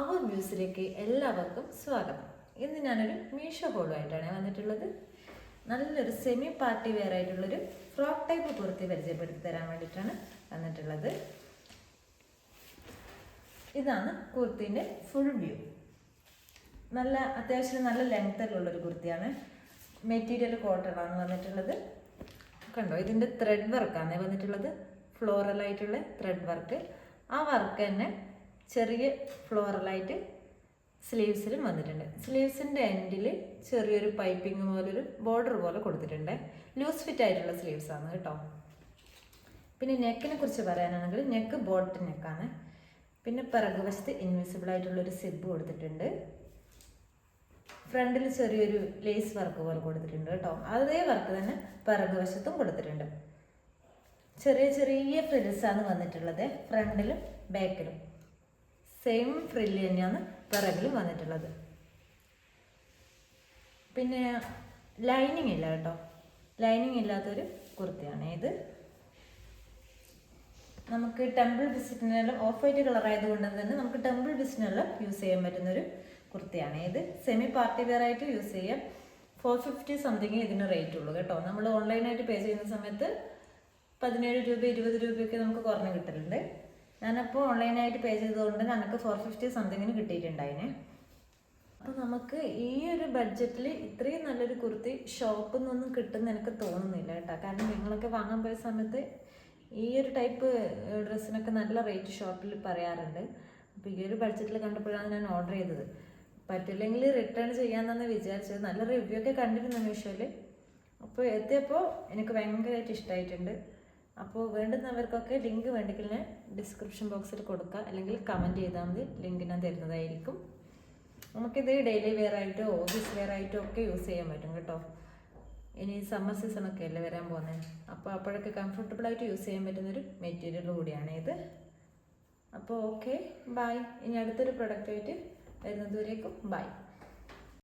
അവർ വ്യൂസിലേക്ക് എല്ലാവർക്കും സ്വാഗതം. ഇന്ന് ഞാനൊരു മീഷോ ഹോളുമായിട്ടാണ് വന്നിട്ടുള്ളത്. നല്ലൊരു സെമി പാർട്ടി വെയർ ആയിട്ടുള്ളൊരു ഫ്രോക്ക് ടൈപ്പ് കുർത്തി പരിചയപ്പെടുത്തി തരാൻ വേണ്ടിയിട്ടാണ് വന്നിട്ടുള്ളത്. ഇതാണ് കുർത്തിന്റെ ഫുൾ വ്യൂ നല്ല അത്യാവശ്യം നല്ല ലെങ്ത്തിലുള്ളൊരു കുർത്തിയാണ്. മെറ്റീരിയൽ കോട്ടൺ ആണ് വന്നിട്ടുള്ളത്. കണ്ടോ ഇതിന്റെ ത്രെഡ് വർക്കാണ് വന്നിട്ടുള്ളത്. ഫ്ലോറൽ ആയിട്ടുള്ള ത്രെഡ് വർക്ക് ആ വർക്ക് തന്നെ ചെറിയ ഫ്ലോറലായിട്ട് സ്ലീവ്സിലും വന്നിട്ടുണ്ട്. സ്ലീവ്സിന്റെ എൻഡിൽ ചെറിയൊരു പൈപ്പിംഗ് പോലൊരു ബോർഡർ പോലെ കൊടുത്തിട്ടുണ്ട്. ലൂസ് ഫിറ്റ് ആയിട്ടുള്ള സ്ലീവ്സ് ആണ് കേട്ടോ. പിന്നെ നെക്കിനെ കുറിച്ച് പറയാനാണെങ്കിൽ നെക്ക് ബോട്ട് നെക്കാണ്. പിന്നെ പിറകുവശത്ത് ഇൻവിസിബിൾ ആയിട്ടുള്ളൊരു സിബ് കൊടുത്തിട്ടുണ്ട്. ഫ്രണ്ടിൽ ചെറിയൊരു ലേസ് വർക്ക് പോലെ കൊടുത്തിട്ടുണ്ട് കേട്ടോ. അതേ വർക്ക് തന്നെ പിറകുവശത്തും കൊടുത്തിട്ടുണ്ട്. ചെറിയ ചെറിയ ഫ്രിൽസ് ആണ് വന്നിട്ടുള്ളത് ഫ്രണ്ടിലും ബാക്കിലും. സെയിം ഫ്രില്ല് തന്നെയാണ് പിറകിലും വന്നിട്ടുള്ളത്. പിന്നെ ലൈനിങ് ഇല്ല കേട്ടോ. ലൈനിങ് ഇല്ലാത്തൊരു കുർത്തിയാണ് ഇത്. നമുക്ക് ടെമ്പിൾ വിസിറ്റിനെല്ലാം ഓഫ് വൈറ്റ് കളർ ആയതുകൊണ്ട് തന്നെ നമുക്ക് ടെമ്പിൾ വിസിറ്റിനെല്ലാം യൂസ് ചെയ്യാൻ പറ്റുന്നൊരു കുർത്തിയാണ് ഇത്. സെമി പാർട്ടി വെയർ ആയിട്ട് യൂസ് ചെയ്യാം. ഫോർ ഫിഫ്റ്റി സംതിങ് ഇതിന് റേറ്റ് ഉള്ളൂ കേട്ടോ. നമ്മൾ ഓൺലൈനായിട്ട് പേ ചെയ്യുന്ന സമയത്ത് പതിനേഴ് രൂപ ഇരുപത് രൂപയൊക്കെ നമുക്ക് കുറഞ്ഞ് കിട്ടലുണ്ട്. ഞാനപ്പോൾ ഓൺലൈനായിട്ട് പേ ചെയ്തതുകൊണ്ട് നമുക്ക് ഫോർ ഫിഫ്റ്റി സംതിങ്ങിന് കിട്ടിയിട്ടുണ്ടായിനെ. അപ്പോൾ നമുക്ക് ഈ ഒരു ബഡ്ജറ്റിൽ ഇത്രയും നല്ലൊരു കുർത്തി ഷോപ്പിൽ നിന്നൊന്നും കിട്ടുന്ന എനിക്ക് തോന്നുന്നില്ല കേട്ടോ. കാരണം നിങ്ങളൊക്കെ വാങ്ങാൻ പോയ സമയത്ത് ഈ ഒരു ടൈപ്പ് ഡ്രസ്സിനൊക്കെ നല്ല റേറ്റ് ഷോപ്പിൽ പറയാറുണ്ട്. അപ്പോൾ ഈ ഒരു ബഡ്ജറ്റിൽ കണ്ടപ്പോഴാണ് ഞാൻ ഓർഡർ ചെയ്തത്. പറ്റില്ലെങ്കിൽ റിട്ടേൺ ചെയ്യാമെന്നാണ് വിചാരിച്ചത്. നല്ല റിവ്യൂ ഒക്കെ കണ്ടിരുന്നു മീഷോയിൽ അപ്പോൾ എത്തിയപ്പോൾ എനിക്ക് ഭയങ്കരമായിട്ട് ഇഷ്ടമായിട്ടുണ്ട് അപ്പോൾ വേണ്ടുന്നവർക്കൊക്കെ ലിങ്ക് വേണ്ടെങ്കിൽ ഞാൻ ഡിസ്ക്രിപ്ഷൻ ബോക്സിൽ കൊടുക്കുക അല്ലെങ്കിൽ കമന്റ് ചെയ്താൽ മതി. ലിങ്ക് ഞാൻ തരുന്നതായിരിക്കും. നമുക്കിത് ഡെയിലി വെയർ ആയിട്ടോ ഓഫീസ് വെയർ ആയിട്ടോ ഒക്കെ യൂസ് ചെയ്യാൻ പറ്റും കേട്ടോ. ഇനി സമ്മർ സീസണൊക്കെ അല്ലേ വരാൻ പോകുന്നത് അപ്പോൾ അപ്പോഴൊക്കെ കംഫർട്ടബിൾ ആയിട്ട് യൂസ് ചെയ്യാൻ പറ്റുന്നൊരു മെറ്റീരിയൽ കൂടിയാണ് ഇത്. അപ്പോൾ ഓക്കെ ബൈ ഇനി അടുത്തൊരു പ്രൊഡക്റ്റായിട്ട് വരുന്നതുവരേക്കും ബൈ